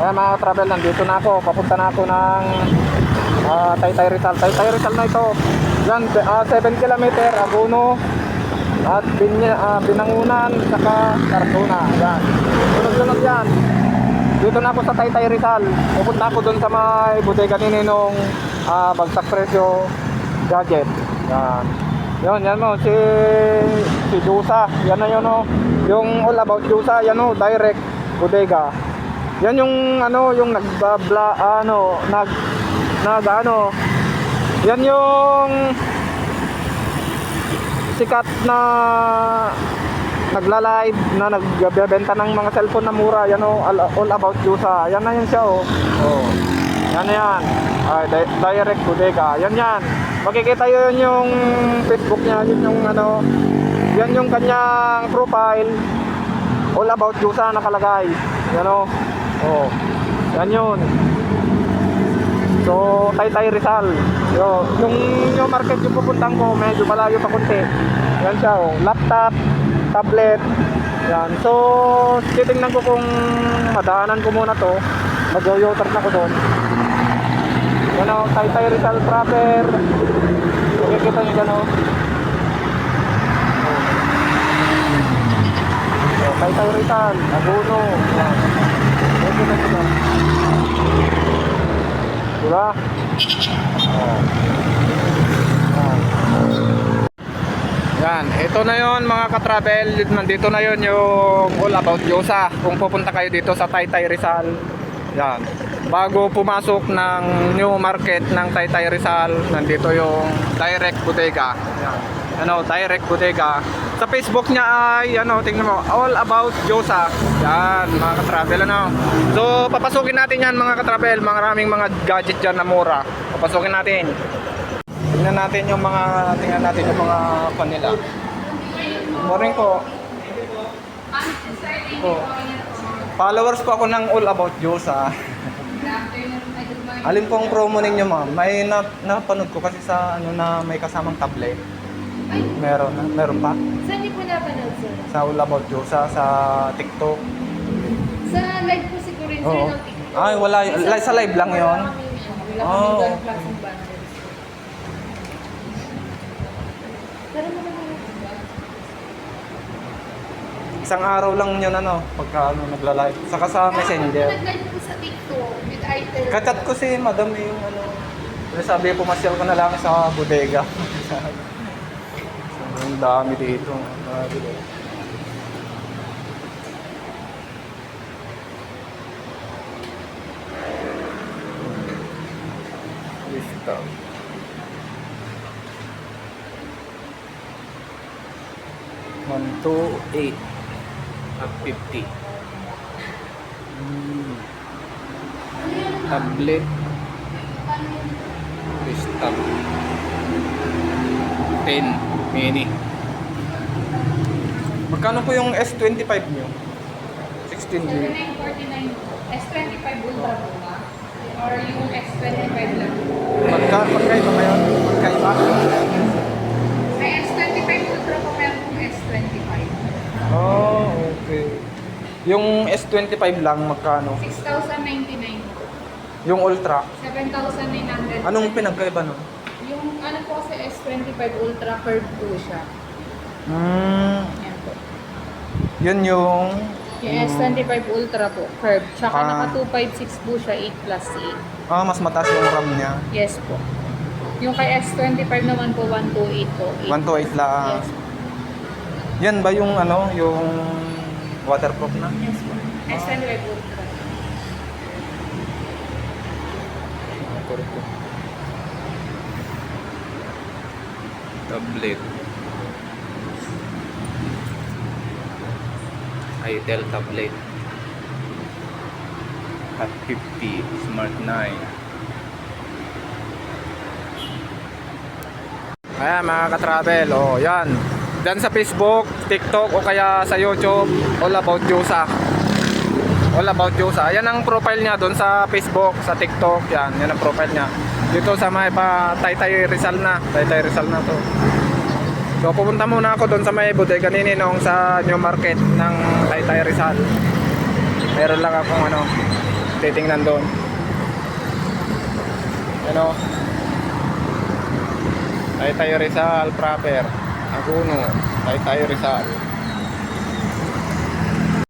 Ayan mga travel, nandito na ako. Papunta na ako ng ah, Taytay Rizal. Taytay Rizal na ito. Yan, 7 kilometer, Aguno. At Binya, ah, Binangunan, saka Cartona. Yan. Sunod-sunod yan. Dito na ako sa Taytay Rizal. Pupunta ako doon sa may bodega ni Ninong ah, bagsak presyo gadget. Yan. Yan, yan mo, si, si Jusa. Yan na yun, oh. Yung all about Jusa, yan oh, direct bodega. Yan yung ano, yung nagbabla, ano, nag, nag, ano, yan yung sikat na nagla-live na nagbebenta ng mga cellphone na mura. Yan oh, all, all about Jusa yan na yan siya oh, oh. yan na yan. Ay, di- direct bodega yan yan. Makikita yun yung facebook niya. Yun yung ano yan yung kanyang profile. All about Jusa nakalagay. Yan oh, oh. yan yun So, Taytay Rizal. Yo, yung yung market yung pupuntang ko, medyo malayo pa konti. Yan siya, oh. laptop, tablet. Yan. So, titingnan ko kung madaanan ko muna to. Mag-yo-turn ako doon. Yan o, Taytay Rizal proper. Makikita nyo dyan o. Oh, Taytay Rizal, Aguno. Yan. Dyan. Diba? Yan, ito na yon mga ka-travel. Nandito na yon yung all about Yosa. Kung pupunta kayo dito sa Taytay Rizal. Yan. Bago pumasok ng new market ng Taytay Rizal, nandito yung direct bodega. Yan. Ano, direct bodega. Sa Facebook niya ay ano, tingnan mo, all about Yosa. Yan, mga ka-travel ano. So, papasukin natin yan mga ka-travel. Maraming mga gadget dyan na mura. Papasukin natin. Tingnan natin yung mga tingnan natin yung mga panila. Morning po. Po. Followers po ako ng All About Diyosa. Alin po ang promo ninyo ma'am? May na, napanood ko kasi sa ano na may kasamang tablet. Ay, Meron na, meron pa. saan niyo po napanood, sir? Sa All About Diyosa sa TikTok. Sa live po siguro rin, sir, Oo. ng TikTok. Ay, wala. Live- sa live lang yun? Wala kami, wala Oh, kami okay. klaseng bundles. Pero naman naman. Isang araw lang yun ano, pagka ano, nagla-live. Saka sa Messenger. Nag-live po sa TikTok with Itel. Kachat ko si madam eh, yung ano. Yung sabi pumasyal ko na lang sa bodega. Ang dami dito. Grabe din. Lista. One, two, eight. At fifty. Hmm. Tablet. Crystal. 10 mini. Magkano po yung S25 nyo? 16 GB. 7949 S25 Ultra po ba? Or yung S25 lang? Magka, magkaiba kayo? Magkaiba? May S25 Ultra po, meron pong S25. Oh, okay. Yung S25 lang, magkano? 6,099. Yung Ultra. 7,900. Anong pinagkaiba nun? Yung ano po kasi S25 Ultra curve po siya. Hmm, Yan po. yun yung... Yung S25 Ultra po, curve. Tsaka Ah. naka 256 po siya, 8 plus 8. Ah, mas mataas yung RAM niya. Yes po. Yung kay S25 naman po, 128 po. 128 lang. Yes. Yan ba yung ano, yung waterproof na? Yes po. S25 Ultra. Tablet. Itel tablet. At 50 Smart 9. Ayan mga ka-travel, oh yan. Diyan sa Facebook, TikTok o kaya sa YouTube, all about Jusa. All about Jusa. Yan ang profile niya doon sa Facebook, sa TikTok, yan. Yan ang profile niya. Dito sa may pa Taytay Rizal na. Taytay Rizal na to. So pupunta muna ako doon sa may bodega ni Ninong sa New Market ng Taytay Rizal. Meron lang akong ano, titingnan doon. Ano? Tayo Rizal proper. Aguno. Tayo Rizal.